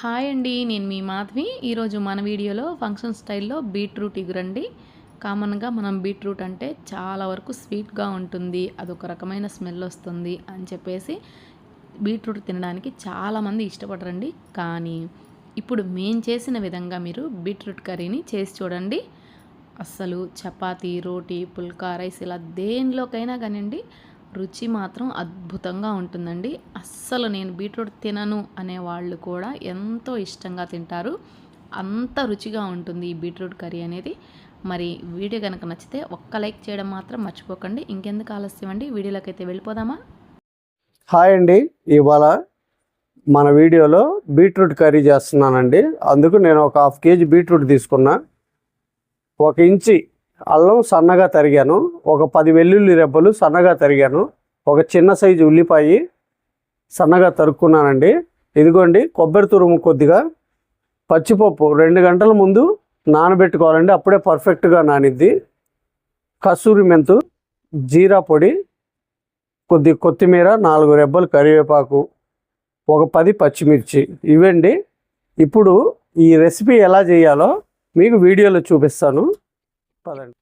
Hi అండి నేను మీ మాధవి. ఈరోజు మన వీడియోలో ఫంక్షన్ స్టైల్లో బీట్రూట్ ఇగురండి కామన్గా మనం బీట్రూట్ అంటే చాలా వరకు స్వీట్గా ఉంటుంది అదొక రకమైన స్మెల్ వస్తుంది అని చెప్పేసి బీట్రూట్ తినడానికి చాలామంది ఇష్టపడరండి. కానీ ఇప్పుడు మేము చేసిన విధంగా మీరు బీట్రూట్ కర్రీని చేసి చూడండి. అస్సలు చపాతీ రోటీ పుల్కా రైస్ ఇలా దేనిలోకైనా కానివ్వండి రుచి మాత్రం అద్భుతంగా ఉంటుందండి. అస్సలు నేను బీట్రూట్ తినను అనే వాళ్ళు కూడా ఎంతో ఇష్టంగా తింటారు. అంత రుచిగా ఉంటుంది ఈ బీట్రూట్ కర్రీ అనేది. మరి వీడియో కనుక నచ్చితే ఒక్క లైక్ చేయడం మాత్రం మర్చిపోకండి. ఇంకెందుకు ఆలస్యం అండి? వీడియోలోకి అయితే వెళ్ళిపోదామా? హాయ్ అండి. ఇవాళ మన వీడియోలో బీట్రూట్ కర్రీ చేస్తున్నానండి. అందుకు నేను ఒక హాఫ్ కేజీ బీట్రూట్ తీసుకున్నా. ఒక ఇంచి అల్లం సన్నగా తరిగాను. ఒక పది వెల్లుల్లి రెబ్బలు సన్నగా తరిగాను. ఒక చిన్న సైజు ఉల్లిపాయ సన్నగా తరుక్కున్నానండి. ఇదిగోండి కొబ్బరి తురుము కొద్దిగా. పచ్చిపప్పు రెండు గంటల ముందు నానబెట్టుకోవాలండి. అప్పుడే పర్ఫెక్ట్గా నానిద్ది. కస్తూరి మెంతు జీరా పొడి కొద్ది కొత్తిమీర నాలుగు రెబ్బలు కరివేపాకు ఒక పది పచ్చిమిర్చి. ఇవండి. ఇప్పుడు ఈ రెసిపీ ఎలా చేయాలో మీకు వీడియోలో చూపిస్తాను. పదండి.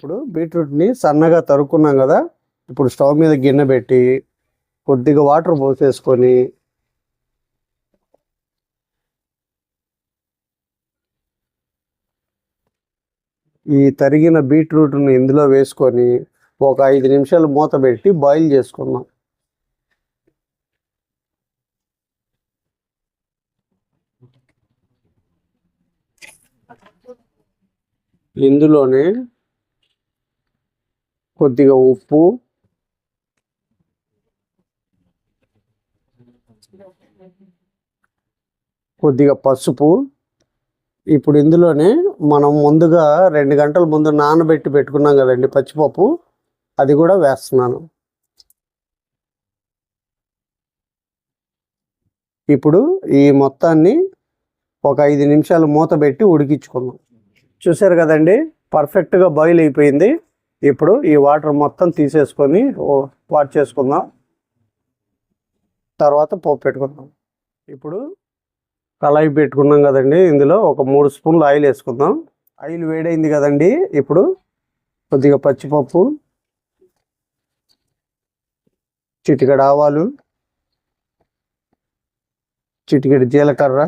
ఇప్పుడు బీట్రూట్ని సన్నగా తరుక్కున్నాం కదా ఇప్పుడు స్టవ్ మీద గిన్నె పెట్టి కొద్దిగా వాటర్ పోసేసుకొని ఈ తరిగిన బీట్రూట్ని ఇందులో వేసుకొని ఒక ఐదు నిమిషాలు మూత పెట్టి బాయిల్ చేసుకుందాం. ఇందులోనే కొద్దిగా ఉప్పు. కొద్దిగా పసుపు. ఇప్పుడు ఇందులోనే మనం ముందుగా రెండు గంటల ముందు నానబెట్టి పెట్టుకున్నాం కదండి పచ్చిపప్పు. అది కూడా వేస్తున్నాను. ఇప్పుడు ఈ మొత్తాన్ని ఒక ఐదు నిమిషాలు మూత పెట్టి ఉడికించుకుందాం. చూసారు కదండి? పర్ఫెక్ట్గా బాయిల్ అయిపోయింది. ఇప్పుడు ఈ వాటర్ మొత్తం తీసేసుకొని వాట్ చేసుకుందాం. తర్వాత పోపు పెట్టుకుందాం. ఇప్పుడు కళాయి పెట్టుకున్నాం కదండి ఇందులో ఒక మూడు స్పూన్లు ఆయిల్ వేసుకుందాం. ఆయిల్ వేడైంది కదండి ఇప్పుడు కొద్దిగా పచ్చిపప్పు చిటికెడు ఆవాలు చిటికెడు జీలకర్ర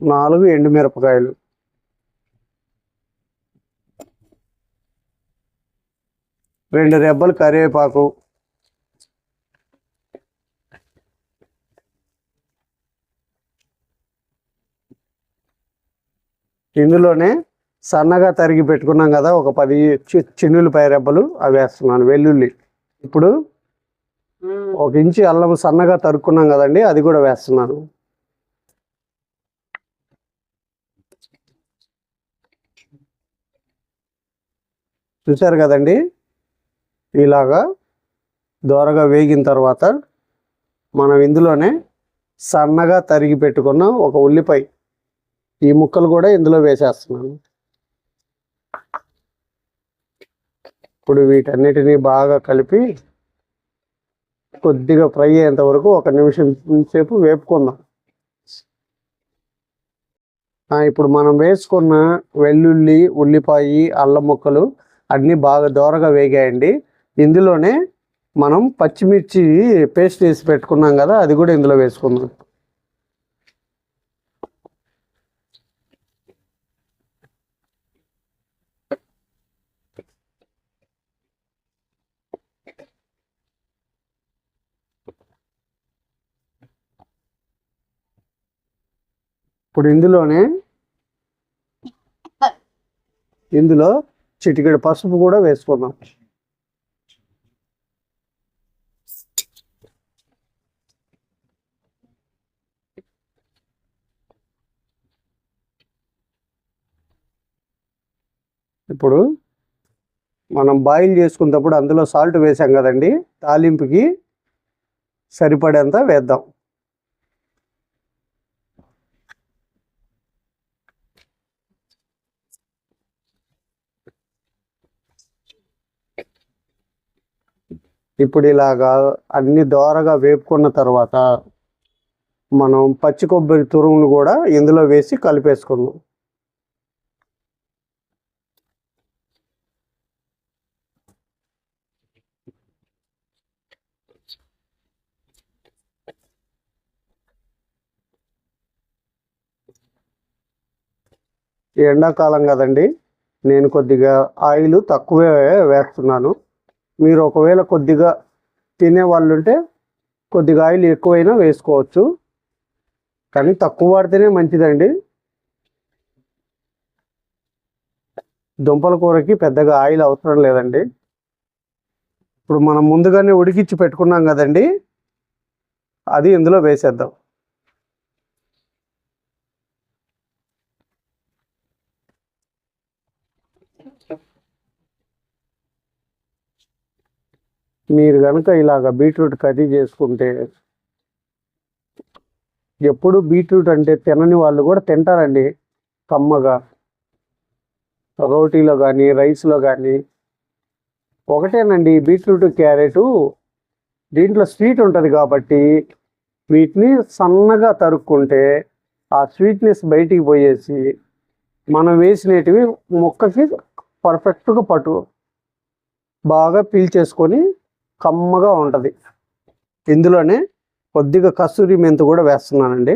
నాలుగు ఎండుమిరపకాయలు. రెండు రెబ్బలు కరివేపాకు. ఇందులోనే సన్నగా తరిగి పెట్టుకున్నాం కదా ఒక పది చి- చిన్నులపాయ రెబ్బలు అవి వేస్తున్నాను వెల్లుల్లి. ఇప్పుడు ఒక ఇంచి అల్లం సన్నగా తరుక్కున్నాం కదండి అది కూడా వేస్తున్నాను. చూశారు కదండి? ఇలాగా దోరగా వేగిన తర్వాత మనం ఇందులోనే సన్నగా తరిగి పెట్టుకున్న ఒక ఉల్లిపాయ ఈ ముక్కలు కూడా ఇందులో వేసేస్తున్నాను. ఇప్పుడు వీటన్నిటిని బాగా కలిపి కొద్దిగా ఫ్రై అయ్యేంత వరకు ఒక నిమిషం సేపు వేపుకుందాం. ఇప్పుడు మనం వేసుకున్న వెల్లుల్లి ఉల్లిపాయ అల్లం ముక్కలు అన్నీ బాగా దోరగా వేగాయండి. ఇందులోనే మనం పచ్చిమిర్చి పేస్ట్ వేసి పెట్టుకున్నాం కదా అది కూడా ఇందులో వేసుకుందాం. ఇప్పుడు ఇందులోనే ఇందులో చిటికెడు పసుపు కూడా వేసుకుందాం. ఇప్పుడు మనం బాయిల్ చేసుకున్నప్పుడు అందులో సాల్ట్ వేసాం కదండి తాలింపుకి సరిపడేంత వేద్దాం. ఇప్పుడు ఇలాగా అన్ని దోరగా వేపుకున్న తర్వాత మనం పచ్చి కొబ్బరి తురుమును కూడా ఇందులో వేసి కలిపేసుకుందాం. ఎండాకాలం కదండి నేను కొద్దిగా ఆయిల్ తక్కువే వేస్తున్నాను. మీరు ఒకవేళ కొద్దిగా తినే వాళ్ళు ఉంటే కొద్దిగా ఆయిల్ ఎక్కువైనా వేసుకోవచ్చు. కానీ తక్కువ వాడితేనే మంచిదండి. దుంపల కూరకి పెద్దగా ఆయిల్ అవసరం లేదండి. ఇప్పుడు మనం ముందుగానే ఉడికిచ్చి పెట్టుకున్నాం కదండి అది ఇందులో వేసేద్దాం. మీరు కనుక ఇలాగ బీట్రూట్ కర్రీ చేసుకుంటే ఎప్పుడు బీట్రూట్ అంటే తినని వాళ్ళు కూడా తింటారండి. కమ్మగా రోటీలో కానీ రైస్లో కానీ ఒకటేనండి బీట్రూట్ క్యారెట్ దీంట్లో స్వీట్ ఉంటుంది కాబట్టి వీటిని సన్నగా తరుక్కుంటే ఆ స్వీట్నెస్ బయటికి పోయేసి మనం వేసినటివి మొక్కకి పర్ఫెక్ట్గా పట్టు బాగా పీల్చేసుకొని కమ్మగా ఉంటుంది. ఇందులోనే కొద్దిగా కస్తూరి మెంతు కూడా వేస్తున్నానండి.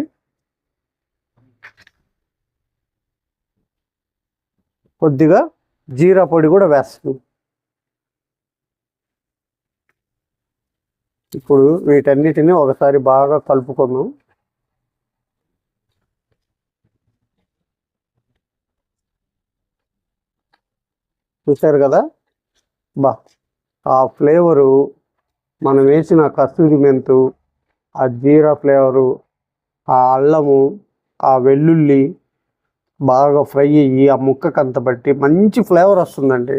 కొద్దిగా జీరా పొడి కూడా వేస్తున్నాం. ఇప్పుడు వీటన్నిటిని ఒకసారి బాగా కలుపుకున్నాం చూశారు కదా? బా. ఆ ఫ్లేవరు మనం వేసిన కస్తూరి మెంతు ఆ జీరా ఫ్లేవరు ఆ అల్లము ఆ వెల్లుల్లి బాగా ఫ్రై అయ్యి ఆ ముక్కకంత బట్టి మంచి ఫ్లేవర్ వస్తుందండి.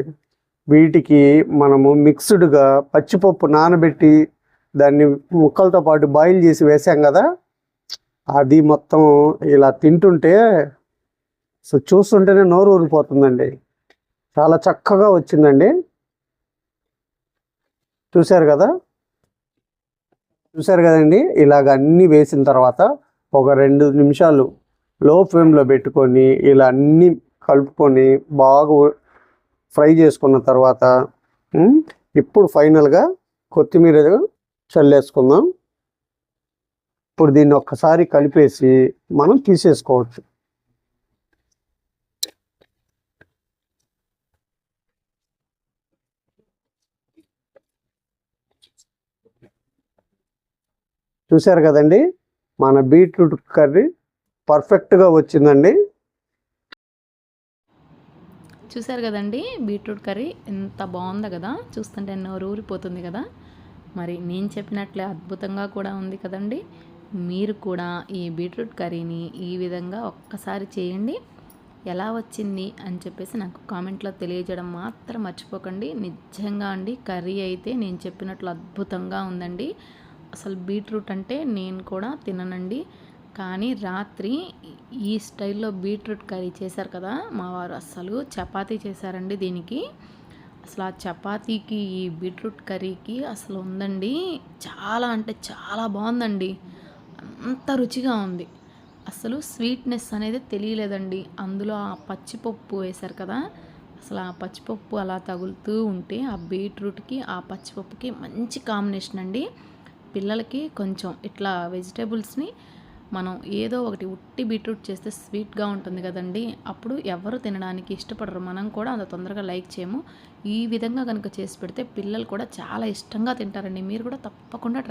వీటికి మనము మిక్స్డ్గా పచ్చిపప్పు నానబెట్టి దాన్ని ముక్కలతో పాటు బాయిల్ చేసి వేసాం కదా అది మొత్తం ఇలా తింటుంటే సో చూస్తుంటేనే నోరు ఊరిపోతుందండి. చాలా చక్కగా వచ్చిందండి. చూశారు కదా? చూశారు కదండి? ఇలాగ అన్నీ వేసిన తర్వాత ఒక రెండు నిమిషాలు లో ఫ్లేమ్లో పెట్టుకొని ఇలా అన్నీ కలుపుకొని బాగా ఫ్రై చేసుకున్న తర్వాత ఇప్పుడు ఫైనల్గా కొత్తిమీర చల్లేసుకుందాం. ఇప్పుడు దీన్ని ఒక్కసారి కలిపేసి మనం తీసేసుకోవచ్చు. చూశారు కదండి? మన బీట్రూట్ కర్రీ పర్ఫెక్ట్గా వచ్చిందండి. చూశారు కదండి? బీట్రూట్ కర్రీ ఎంత బాగుందో కదా? చూస్తుంటే ఎన్నో ఊరిపోతుంది కదా? మరి నేను చెప్పినట్లే అద్భుతంగా కూడా ఉంది కదండి. మీరు కూడా ఈ బీట్రూట్ కర్రీని ఈ విధంగా ఒక్కసారి చేయండి. ఎలా వచ్చింది అని చెప్పేసి నాకు కామెంట్లో తెలియజేయడం మాత్రం మర్చిపోకండి. నిజంగా అండి కర్రీ అయితే నేను చెప్పినట్లు అద్భుతంగా ఉందండి. అసలు బీట్రూట్ అంటే నేను కూడా తిననండి. కానీ రాత్రి ఈ స్టైల్లో బీట్రూట్ కర్రీ చేశారు కదా మా వారు అస్సలు చపాతీ చేశారండి దీనికి. అసలు ఆ చపాతీకి ఈ బీట్రూట్ కర్రీకి అసలు ఉందండి చాలా అంటే చాలా బాగుందండి. అంత రుచిగా ఉంది. అసలు స్వీట్నెస్ అనేది తెలియలేదండి. అందులో ఆ పచ్చిపప్పు వేశారు కదా అసలు ఆ పచ్చిపప్పు అలా తగులుతూ ఉంటే ఆ బీట్రూట్కి ఆ పచ్చిపప్పుకి మంచి కాంబినేషన్ అండి. పిల్లలకి కొంచెం ఇట్లా వెజిటేబుల్స్ని మనం ఏదో ఒకటి ఉట్టి బీట్రూట్ చేస్తే స్వీట్గా ఉంటుంది కదండి. అప్పుడు ఎవరు తినడానికి ఇష్టపడరు. మనం కూడా అంత తొందరగా లైక్ చేయము. ఈ విధంగా కనుక చేసి పెడితే పిల్లలు కూడా చాలా ఇష్టంగా తింటారండి. మీరు కూడా తప్పకుండా ట్రై